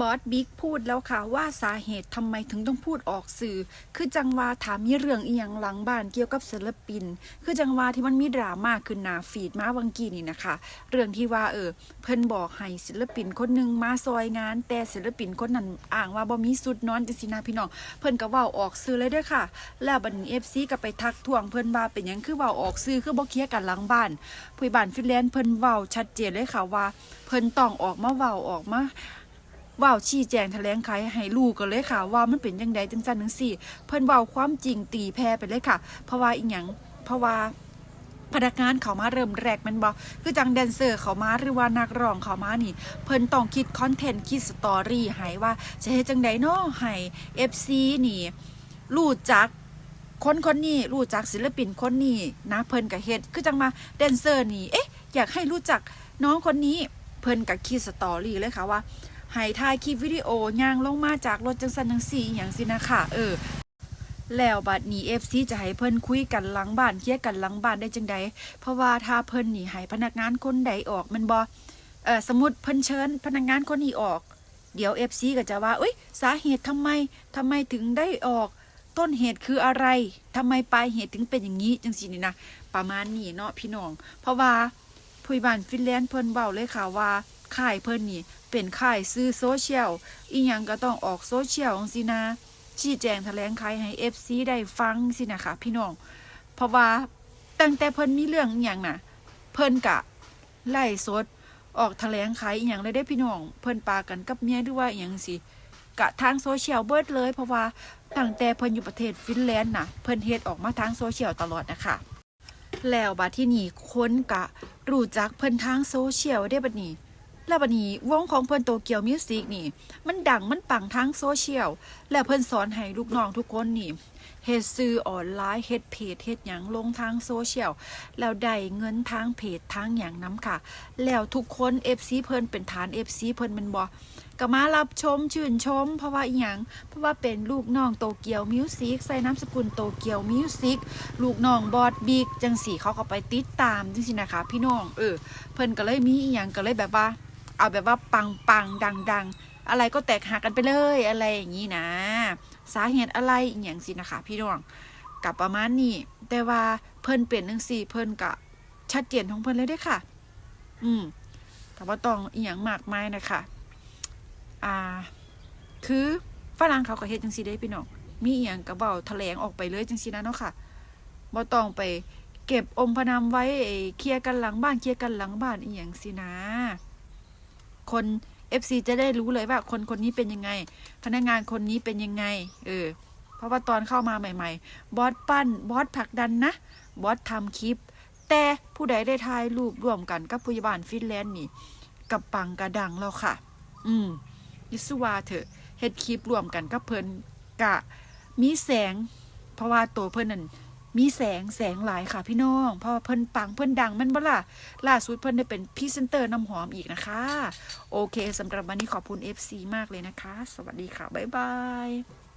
บอสบิ๊กพูดแล้วค่ะว่าสาเหตุทำไมถึงต้องพูดออกสื่อ คือจังว่าถามมีเรื่องอีหยังหลังบ้านเกี่ยวกับศิลปิน คือจังว่าที่มันมีดราม่าขึ้นหนาฟีดมาวังกี้นี่นะคะ เรื่องที่ว่าเออเพิ่นบอกให้ศิลปินคนหนึ่งมาซอยงาน แต่ศิลปินคนนั้นอ้างว่าบ่มีสุดนอนจังซี่นะพี่น้องเพิ่นก็ว้าออกสื่อเลยเด้อค่ะ แล้วบัดนี้ FC ก็ไปทักทวงเพิ่นว่าเป็นหยังคือว้าออกสื่อคือบ่เคลียร์กันหลังบ้านผู้ใหญ่บ้านฟินแลนด์เพิ่นเว้าชัดเจนเลยค่ะว่า เพิ่นต้องออกมาเว้าออกมา ว้าวชี้แจงแถลงไขให้รู้กันเลยค่ะ ว่ามันเป็นจังใดจังซั่นจังซี่ เพิ่นว้าวความจริงตีแพร่ไปเลยค่ะ เพราะว่าอีหยังเพราะว่าพนักงานเขามาเริ่มแรกมันบอกคือจังแดนเซอร์เขามาหรือว่านักร้องเขามานี่ เพิ่นต้องคิดคอนเทนต์คิดสตอรี่ให้ว่าจะเฮ็ดจังใดเนาะให้ FC นี่รู้จักคนคนนี้รู้จักศิลปินคนนี้นะเพิ่นก็เฮ็ดคือจังมาแดนเซอร์นี่เอ๊ะอยากให้รู้จักน้องคนนี้เพิ่นก็คิดสตอรี่เลยค่ะว่า ให้ถ่ายคลิปวิดีโอย่างลงมาจากรถจังซั่นจังซี่อย่างสินะคะเออแล้วบัดนี้ FC จะให้เพิ่นคุยกันหลังบ้านเคลียร์กันหลังบ้านได้จังใดเพราะว่าถ้าเพิ่นหนี่ให้พนักงานคนใดออกมันบ่เออสมมติเพิ่นเชิญ พนักงานคนนี้ออก เดี๋ยว FC ก็จะว่าเอ้ย สาเหตุทำไมทำไมถึงได้ออก ต้นเหตุคืออะไรทำไมปลายเหตุถึงเป็นอย่างนี้จังซี่นี่นะประมาณนี้เนาะพี่น้อง เพราะว่าผู้ใหญ่บ้านฟินแลนด์เพิ่นเว้าเลยค่ะว่าค่ายเพิ่นนี่ เป็นค่ายซื้อโซเชียลอีหยังก็ต้องออกโซเชียลจังซี่นะ ชี้แจงแถลงไขให้ FC ได้ฟังสินะคะพี่น้อง เพราะว่าตั้งแต่เพิ่นมีเรื่องอหย่างน่ะ เพิ่นกะไล่สด ออกแถลงไขอหย่างเลยได้พี่น้อง เพิ่นปากันกับเมียหรือว่าอหย่างสิกะทางโซเชียลเบิดเลย เพราะว่าตั้งแต่เพิ่นอยู่ประเทศฟินแลนด์น่ะ เพิ่นเฮ็ดออกมาทางโซเชียลตลอดนะคะแล้วบัดที่นี่คนกะรู้จักเพิ่นทางโซเชียลได้บัดนี้ แล้วบัดนี้วงของเพิ่นโตเกียวมิวสิกนี่ มันดังมันปังทางโซเชียล แล้วเพิ่นสอนให้ลูกน้องทุกคนนี่เฮ็ดซื้อออนไลน์เฮ็ดเพจเฮ็ดหยังลงทางโซเชียล แล้วได้เงินทางเพจทางหยังนํค่ะ แล้วทุกคน FC เพิ่นเป็นฐาน FC เพิ่นมันบ่ก็มารับชมชื่นชม เพราะว่าอีหยังเพราะว่าเป็นลูกน้องโตเกียวมิวสิกใส่นามสกุลโตเกียวมิวสิกลูกน้องบอดบิ๊กจังสีเขาก็ไปติดตามจังซี่นะคะ พี่น้องเออเพิ่นก็เลยมีอีหยังก็เลยแบบว่า เอาแบบว่าปังปังดังดังอะไรก็แตกหักกันไปเลยอะไรอย่างนี้นะ สาเหตุอะไรอย่างสินะคะ พี่น้องกับประมาณนี้ แต่ว่าเพิ่นเปลี่ยนหนึ่งสี่เพิ่นกะชัดเจนของเพิ่นเลยด้อค่ะ อืมกับว่าต้องอีหยังมากมายนะคะอ่า คือฝรั่งเขาก็เฮ็ดจังซี่ได้พี่น้องมีอีหยังก็เว้าแถลงออกไปเลยจังซี่นะเนาะค่ะบ่ต้องไปเก็บอมพนำไว้เคลียร์กันหลังบ้านเคลียร์กันหลังบ้านอีหยังสินะ คน FC จะได้รู้เลยว่าคนคนนี้เป็นยังไง พนักงานคนนี้เป็นยังไง เออ เพราะว่าตอนเข้ามาใหม่ๆ บอสปั้น บอสผลักดันนะ บอสทำคลิป แต่ผู้ใดได้ถ่ายรูปร่วมกันกับผู้ใหญ่บ้านฟินแลนด์นี่กับปังกระดังแล้วค่ะ อืมยิสุวาเถอะเฮ็ดคลิปร่วมกันกับเพิ่นกะมีแสง เพราะว่าตัวเพิ่นนั่น มีแสงแสงหลายค่ะพี่น้อง เพราะเพิ่นปังเพิ่นดังมันบ่ล่ะล่าสุดเพิ่นได้เป็นพรีเซนเตอร์น้ำหอมอีกนะคะ โอเคสำหรับวันนี้ขอบคุณ FC มากเลยนะคะ สวัสดีค่ะ บ๊ายบาย